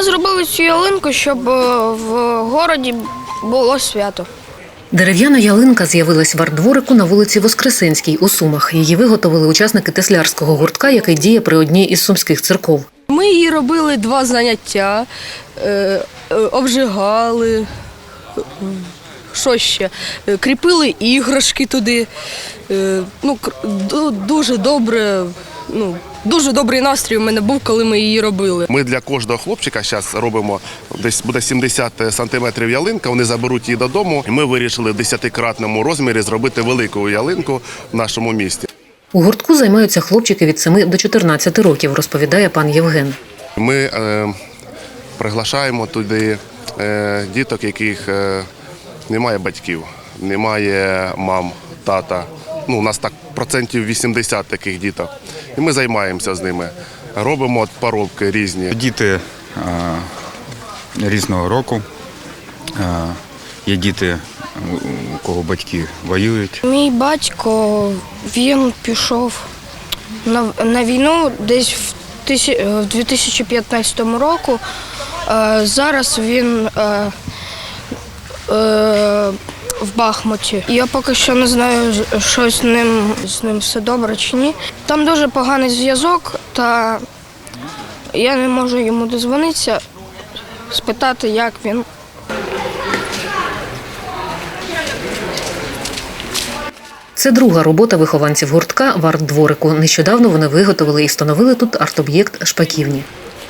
Ми зробили цю ялинку, щоб е, в городі було свято. Дерев'яна ялинка з'явилась в арт-дворику на вулиці Воскресенській у Сумах. Її виготовили учасники теслярського гуртка, який діє при одній із сумських церков. Ми її робили два заняття, е, е, обжигали. Що ще? Кріпили іграшки туди. Ну, дуже добре, ну, дуже добрий настрій у мене був, коли ми її робили. Ми для кожного хлопчика зараз робимо десь буде 70 сантиметрів ялинка. Вони заберуть її додому. І ми вирішили в 10-кратному розмірі зробити велику ялинку в нашому місті. У гуртку займаються хлопчики від 7 до 14 років, розповідає пан Євген. Ми е, приглашаємо туди е, діток, яких е, немає батьків, немає мам, тата. Ну, у нас так процентів 80 таких діток. І ми займаємося з ними. Робимо от поробки різні. Діти е, різного року. Е, Є діти, у кого батьки воюють. Мій батько він пішов на, на війну десь в, тисі, в 2015 року. Е, зараз він е, е, в Бахмуті. Я поки що не знаю, що з ним, з ним все добре чи ні. Там дуже поганий зв'язок, та я не можу йому дозвонитися, спитати, як він. Це друга робота вихованців гуртка в арт-дворику. Нещодавно вони виготовили і встановили тут арт-об'єкт шпаківні.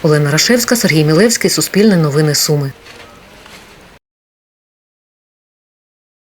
Олена Рашевська, Сергій Мілевський, Суспільне новини Суми.